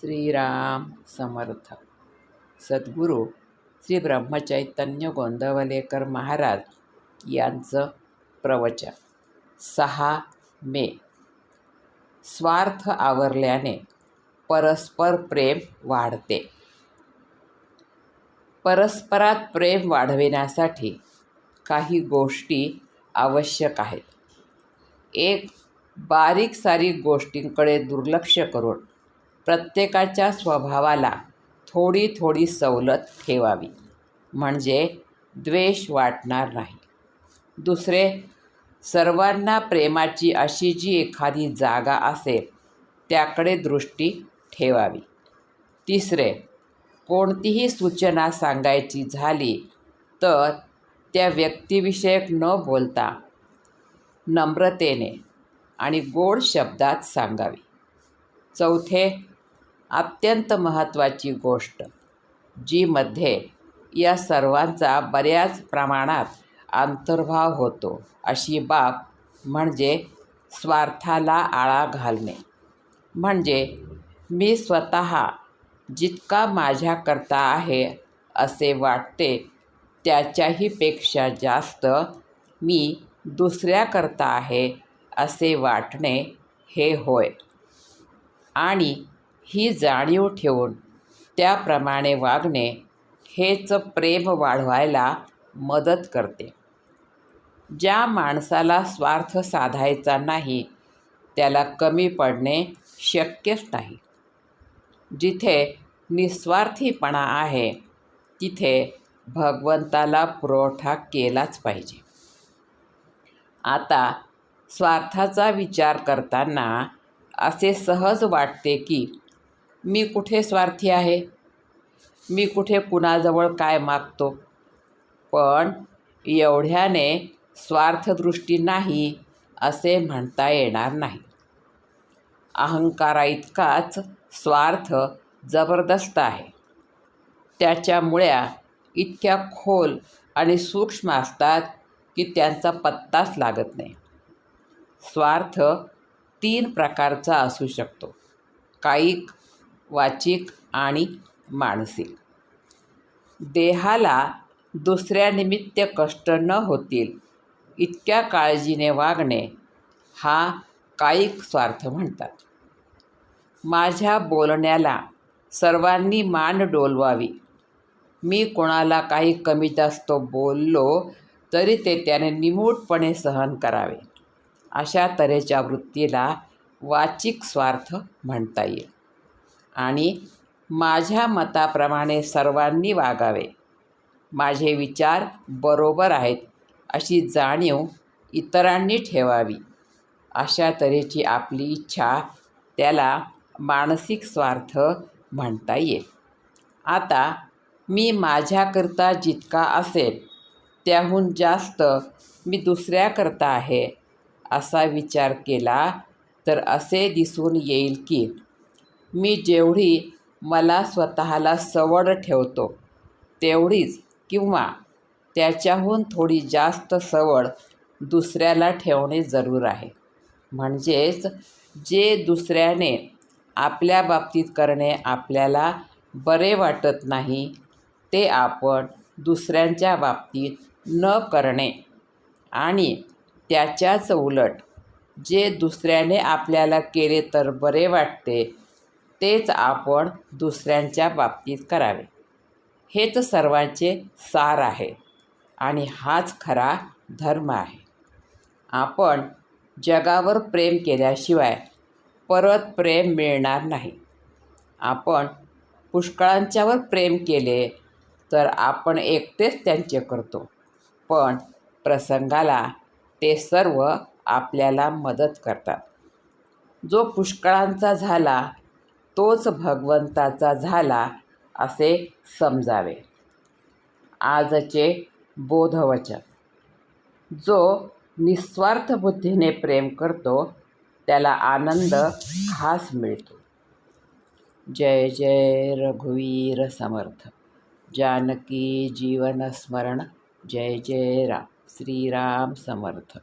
श्रीराम समर्थ। सद्गुरू श्री ब्रह्मचैतन्य गोंदवलेकर महाराज यांचं प्रवचन. सहा मे. स्वार्थ आवरल्याने परस्पर प्रेम वाढते. परस्परात प्रेम वाढविण्यासाठी काही गोष्टी आवश्यक आहेत. एक बारीक सारीक गोष्टींकडे दुर्लक्ष करून प्रत्येकाच्या स्वभावाला थोडी थोडी सवलत ठेवावी. म्हणजे द्वेष वाटणार नाही. दुसरे सर्वांना प्रेमाची अशी जी एखादी जागा असेल त्याकडे दृष्टी ठेवावी. तिसरे कोणतीही सूचना सांगायची झाली तर त्या व्यक्तिविषयक न बोलता नम्रतेने आणि गोड शब्दात सांगावी. चौथे अत्यंत महत्त्वाची गोष्ट जी मध्ये या सर्वांचा बऱ्याच प्रमाणात अंतर्भाव होतो. अशी बाब म्हणजे स्वार्थाला आळा घालणे. म्हणजे मी स्वतः जितका माझ्याकरता आहे असे वाटते त्याच्याही पेक्षा जास्त मी दुसऱ्याकरता आहे असे वाटणे हे होय. आणि ही जाणीव ठेवून त्याप्रमाणे वागणे हेच प्रेम वाढवायला मदत करते. ज्या माणसाला स्वार्थ साधायचा नाही त्याला कमी पडणे शक्यच नाही. जिथे निस्वार्थीपणा आहे तिथे भगवंताला पुरवठा केलाच पाहिजे. आता स्वार्थाचा विचार करताना असे सहज वाटते की मी कुठे स्वार्थी आहे? मी कुठे कुणाजवळ काय मागतो? पण एवढ्याने स्वार्थदृष्टी नाही असे म्हणता येणार नाही. अहंकाराइतकाच स्वार्थ जबरदस्त आहे. त्याच्या मुळ्या इतक्या खोल आणि सूक्ष्म असतात की त्यांचा पत्ताच लागत नाही. स्वार्थ तीन प्रकारचा असू शकतो. कायिक वाचिक आणि मानसिक. देहाला दुसऱ्यानिमित्त कष्ट न होतील इतक्या काळजीने वागणे हा कायिक स्वार्थ म्हणतात. माझ्या बोलण्याला सर्वांनी मान डोलवावी. मी कोणाला काही कमी जास्त बोललो तरी ते त्याने निमूटपणे सहन करावे. अशा तऱ्हेच्या वृत्तीला वाचिक स्वार्थ म्हणता येईल. आणि माझ्या मताप्रमाणे सर्वांनी वागावे. माझे विचार बरोबर आहेत अशी जाणीव इतरांनी ठेवावी. अशा तऱ्हेची आपली इच्छा त्याला मानसिक स्वार्थ म्हणता येईल. आता मी माझ्याकरता जितका असेल त्याहून जास्त मी दुसऱ्याकरता आहे असा विचार केला तर असे दिसून येईल की मी जेवढी मला स्वतःला सवड ठेवतो तेवढीच किंवा त्याच्याहून थोडी जास्त सवड दुसऱ्याला ठेवणे जरूर आहे. म्हणजेच जे दुसऱ्याने आपल्या बाबतीत करणे आपल्याला बरे वाटत नाही ते आपण दुसऱ्यांच्या बाबतीत न करणे आणि त्याच्याच उलट जे दुसऱ्याने आपल्याला केले तर बरे वाटते तेच आपण दुसऱ्यांच्या बाबतीत करावे. हेच सर्वांचे सार आहे आणि हाच खरा धर्म आहे. आपण जगावर प्रेम केल्याशिवाय परत प्रेम मिळणार नाही. आपण पुष्कळांच्यावर प्रेम केले तर आपण एकटेच त्यांचे करतो. पण प्रसंगाला ते सर्व आपल्याला मदत करतात. जो पुष्कळांचा झाला तोच भगवंताचा झाला असे समजावे. आजचे बोधवचन. जो निस्वार्थ बुद्धीने प्रेम करतो त्याला आनंद खास मिळतो. जय जय रघुवीर समर्थ. जानकी जीवन स्मरण. जय जय राम. श्रीराम समर्थ.